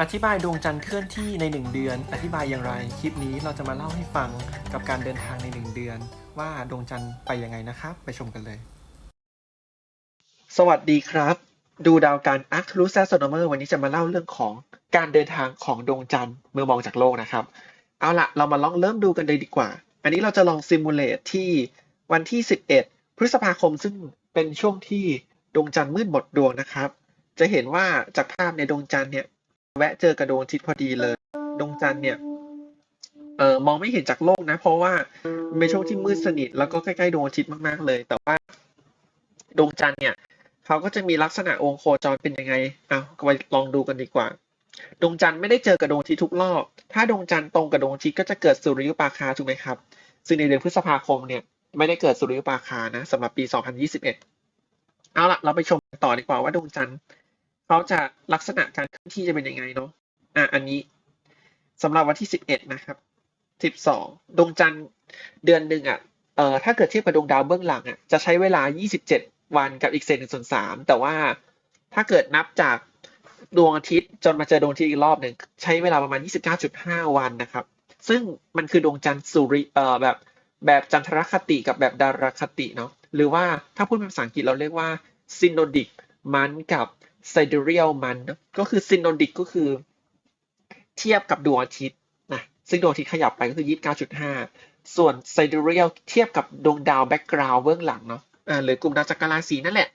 อธิบายดวงจันทร์เคลื่อนที่ใน 1 เดือน อธิบายอย่างไร คลิปนี้เราจะมาเล่าให้ฟังกับการเดินทางใน 1 เดือน ว่าดวงจันทร์ไปยังไงนะครับ ไปชมกันเลย สวัสดีครับ ดูดาวการ a r c t u s Astronomer วันนี้จะมาเล่าเรื่องของการเดินทางของดวงจันทร์เมื่อมองจากโลกนะครับ เอาละเรามาลองเริ่มดูกันเลยดีกว่า อันนี้เราจะลองซิมูเลตที่วันที่ 11 พฤษภาคมซึ่งเป็นช่วงที่ดวงจันทร์มืดหมดดวงนะครับ จะเห็นว่าจากภาพในดวงจันทร์เนี่ย แวะเจอกระดวงอาทิตย์พอดีเลย ดวงจันทร์เนี่ยเออมองไม่เห็นจากโลกนะ เพราะว่ามันเป็นช่วงที่มืดสนิทแล้วก็ใกล้ๆดวงอาทิตย์มากๆเลย แต่ว่าดวงจันทร์เนี่ยเขาก็จะมีลักษณะองค์โคจรเป็นยังไงเอาไปลองดูกันดีกว่า ดวงจันทร์ไม่ได้เจอกับดวงอาทิตย์ทุกรอบ ถ้าดวงจันทร์ตรงกับดวงอาทิตย์ก็จะเกิดสุริยุปราคาถูกไหมครับ ซึ่งในเดือนพฤษภาคมเนี่ยไม่ได้เกิดสุริยุปราคานะสำหรับปี 2021 เอาละเราไปชมต่อดีกว่าว่าดวงจันทร์ เขาจะลักษณะการเคลื่อนที่จะเป็นยังไงเนาะอะอันนี้สำหรับวันที่สิบเอ็ดนะครับสิบสองดวงจันทร์เดือนหนึ่งอะเอ่อถ้าเกิดเทียบกับดวงดาวเบื้องหลังอะจะใช้เวลายี่สิบเจ็ดวันกับอีกเศษหนึ่งส่วนสามแต่ว่าถ้าเกิดนับจากดวงอาทิตย์จนมาเจอดวงอาทิตย์อีกรอบหนึ่งใช้เวลาประมาณยี่สิบเก้าจุดห้าวันนะครับ ซึ่งมันคือดวงจันทร์สุริเอ่อแบบแบบจันทรคติกับแบบดาราคติเนาะหรือว่าถ้าพูดเป็นภาษาอังกฤษเราเรียกว่า synodic month กับ sidereal month เนะก็คือ synodic ก็คือ เทียบกับดวงอาทิตย์นะซึ่งดวงอาทิตย์ขยับไปก็คือ29.5 ส่วน sidereal เทียบกับดวงดาว background เบื้องหลังเนาะอ่าหรือกลุ่มดาวจักรราศีนั่นแหละ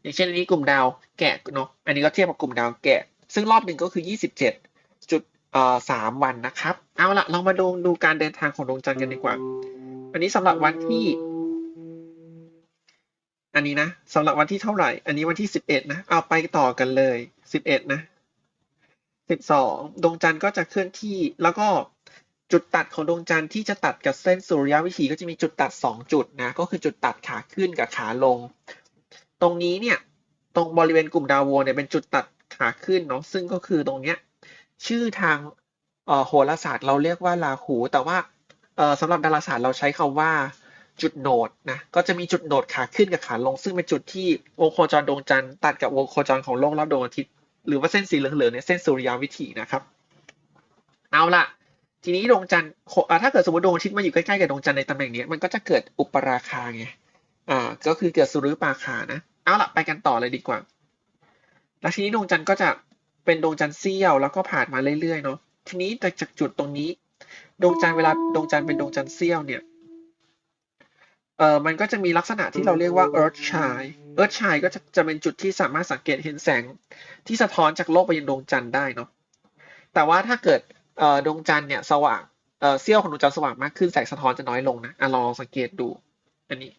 อย่างเช่นอันนี้กลุ่มดาวแกะเนาะอันนี้ก็เทียบกับกลุ่มดาวแกะ ซึ่งรอบหนึ่งก็คือ 27จุดเอ่อสามวันนะครับ เอาละเรามาดูดูการเดินทางของดวงจันทร์กันดีกว่า อันนี้สำหรับวันที่ อันนี้นะสำหรับวันที่เท่าไหร่ อันนี้วันที่สิบเอ็ดนะ เอาไปต่อกันเลยสิบเอ็ดนะสิบสองดวงจันทร์ก็จะเคลื่อนที่ แล้วก็จุดตัดของดวงจันทร์ที่จะตัดกับเส้นสุริยวิถีก็จะมีจุดตัดสองจุดนะ ก็คือจุดตัดขาขึ้นกับขาลง ตรงนี้เนี่ย ตรงบริเวณกลุ่มดาวโวเนี่ยเป็นจุดตัดขาขึ้นเนาะ ซึ่งก็คือตรงเนี้ย ชื่อทางเอ่อโหราศาสตร์เราเรียกว่าราหู แต่ว่าเอ่อสำหรับดาราศาสตร์เราใช้คำว่า จุดโหนดนะก็จะมีจุดโหนดขาขึ้นกับขาลง ซึ่งเป็นจุดที่วงโคจรดวงจันทร์ตัดกับวงโคจรของโลกรอบดวงอาทิตย์หรือว่าเส้นสีเหลืองๆเนี่ยเส้นสุริยวิถีนะครับเอาละทีนี้ดวงจันทร์ถ้าเกิดสมมติดวงอาทิตย์มาอยู่ใกล้ๆกับดวงจันทร์ในตำแหน่งนี้มันก็จะเกิดอุปราคาไงอ่าก็คือเกิดสุริยุปราคานะเอาละไปกันต่อเลยดีกว่า แล้วทีนี้ดวงจันทร์ก็จะเป็นดวงจันทร์เสี้ยวแล้วก็ผ่านมาเรื่อยๆเนาะทีนี้จากจุดตรงนี้ดวงจันทร์เวลาดวงจันทร์เป็นดวงจันทร์เสี้ยวเนี่ย อ่อมันก็จะมีลักษณะที่เราเรียกว่า Earth Shine Earth Shine ก็จะจะเป็นจุดที่สามารถสังเกตเห็นแสงที่สะท้อนจากโลกไปยังดวงจันทร์ได้เนาะแต่ว่าถ้าเกิดเอ่อดวงจันทร์เนี่ยสว่างเอ่อเสี้ยวของดวงจันทร์สว่างมากขึ้นแสงสะท้อนจะน้อยลงนะอะลองสังเกตดู อันนี้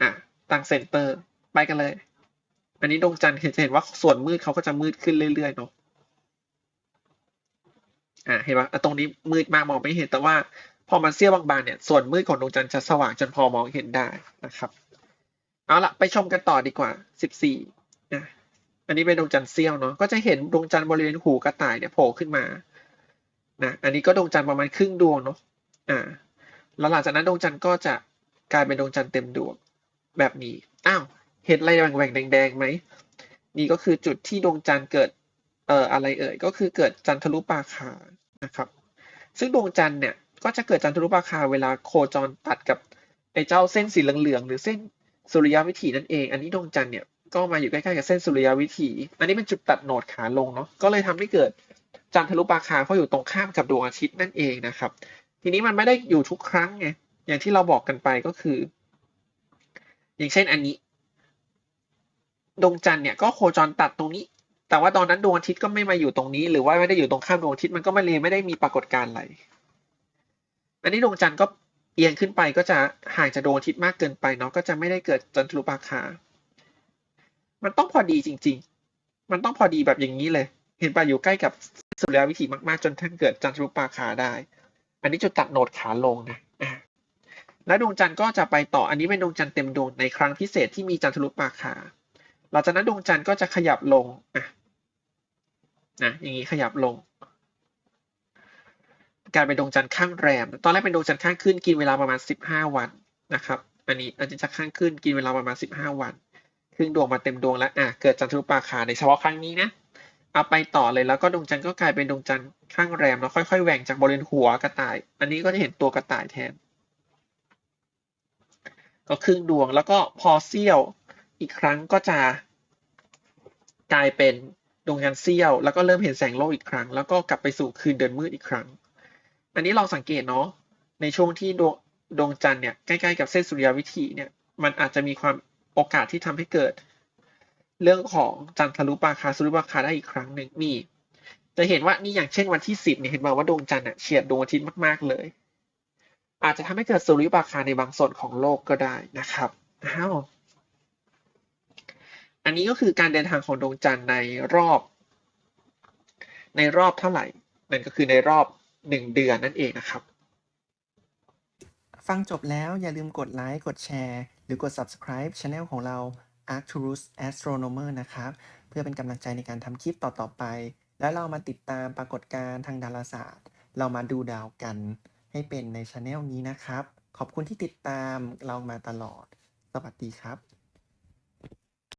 อะตั้งเซนเตอร์ไปกันเลย อันนี้ดวงจันทร์เห็นจะเห็นว่าส่วนมืดเขาก็จะมืดขึ้นเรื่อยๆเนาะอ่าเห็นปะอะตรงนี้มืดมากมองไม่เห็นแต่ว่า พอมันเสี้ยวบางๆเนี่ยส่วนมืดของดวงจันทร์จะสว่างจนพอมองเห็นได้นะครับเอาละไปชมกันต่อดีกว่า 14นะอันนี้เป็นดวงจันทร์เสี้ยวเนาะก็จะเห็นดวงจันทร์บริเวณหูกระต่ายเนี่ยโผล่ขึ้นมานะอันนี้ก็ดวงจันทร์ประมาณครึ่งดวงเนาะอ่าแล้วหลังจากนั้นดวงจันทร์ก็จะกลายเป็นดวงจันทร์เต็มดวงแบบนี้อ้าวเห็นอะไรแหว่งๆแดงๆไหมนี่ก็คือจุดที่ดวงจันทร์เกิดเอ่ออะไรเอ่ยก็คือเกิดจันทรุปราคานะครับ ซึ่งดวงจันทร์เนี่ย ก็จะเกิดจันทรุปราคาเวลาโคจรตัดกับไอ้เจ้าเส้นสีเหลืองๆหรือเส้นสุริยวิถีนั่นเอง อันนี้ดวงจันทร์เนี่ยก็มาอยู่ใกล้ๆกับเส้นสุริยวิถี อันนี้เป็นจุดตัดโหนดขาลงเนาะ ก็เลยทำให้เกิดจันทรุปราคาเพราะอยู่ตรงข้ามกับดวงอาทิตย์นั่นเองนะครับ ทีนี้มันไม่ได้อยู่ทุกครั้งไง อย่างที่เราบอกกันไปก็คือ อย่างเช่นอันนี้ ดวงจันทร์เนี่ยก็โคจรตัดตรงนี้ แต่ว่าตอนนั้นดวงอาทิตย์ก็ไม่มาอยู่ตรงนี้ หรือว่าไม่ได้อยู่ตรงข้ามดวงอาทิตย์มันก็ไม่เลยไม่ได้มีปรากฏการณ์อะไร อันนี้ดวงจันทร์ก็เอียงขึ้นไปก็จะห่างจากดวงอาทิตย์มากเกินไปเนาะก็จะไม่ได้เกิดจันทรุปราคา มันต้องพอดีจริง ๆ มันต้องพอดีแบบอย่างนี้เลย เห็นป่ะอยู่ใกล้กับสุริยวิถีมากๆ จนท่านเกิดจันทรุปราคาได้ อันนี้จุดตัดโหนดขาลงนะแล้วดวงจันทร์ก็จะไปต่ออันนี้เป็นดวงจันทร์เต็มดวงในครั้งพิเศษที่มีจันทรุปราคาหลังจากนั้นดวงจันทร์ก็จะขยับลงอะนะอย่างนี้ขยับลง กายเป็นดวงจันทร์ข้างแรม ตอนแรกเป็นดวงจันทร์ข้างขึ้นกินเวลาประมาณสิบห้าวันนะครับ อันนี้อันจะข้างขึ้นกินเวลาประมาณสิบห้าวัน ครึ่งดวงมาเต็มดวงแล้วอะเกิดจันทรุปราคาในเฉพาะครั้งนี้นะเอาไปต่อเลยแล้วก็ดวงจันทร์ก็กลายเป็นดวงจันทร์ข้างแรมแล้วค่อยๆแหว่งจากบริเวณหัวกระต่าย อันนี้ก็จะเห็นตัวกระต่ายแทน ก็ครึ่งดวงแล้วก็พอเสี้ยวอีกครั้งก็จะกลายเป็นดวงจันทร์เสี้ยว แล้วก็เริ่มเห็นแสงโลกอีกครั้ง แล้วก็กลับไปสู่คืนเดือนมืดอีกครั้ง อันนี้ลองสังเกตเนาะในช่วงที่ดวงดวงจันทร์เนี่ยใกล้ๆกับเส้นสุริยวิถีเนี่ยมันอาจจะมีความโอกาสที่ทำให้เกิด เรื่องของจันทรุปราคาสุริปราคาได้อีกครั้งหนึ่งนี่จะเห็นว่านี่อย่างเช่นวันที่สิบเนี่ยเห็นมาว่าดวงจันทร์เนี่ยเฉียดดวงอาทิตย์มากๆเลย อาจจะทำให้เกิดสุริปราคาในบางส่วนของโลกก็ได้นะครับอ้าวอันนี้ก็คือการเดินทางของดวงจันทร์ในรอบ ในรอบเท่าไหร่ นั่นก็คือในรอบ หนึ่งเดือนนั่นเองนะครับ ฟังจบแล้วอย่าลืมกดไลค์ กดแชร์ หรือกด subscribe Channel ของเรา Arcturus Astronomer นะครับ เพื่อเป็นกำลังใจในการทำคลิปต่อ ๆ ไป แล้วเรามาติดตามปรากฏการณ์ทางดาราศาสตร์ เรามาดูดาวกันให้เป็นใน Channel นี้นะครับ ขอบคุณที่ติดตามเรามาตลอด สวัสดีครับ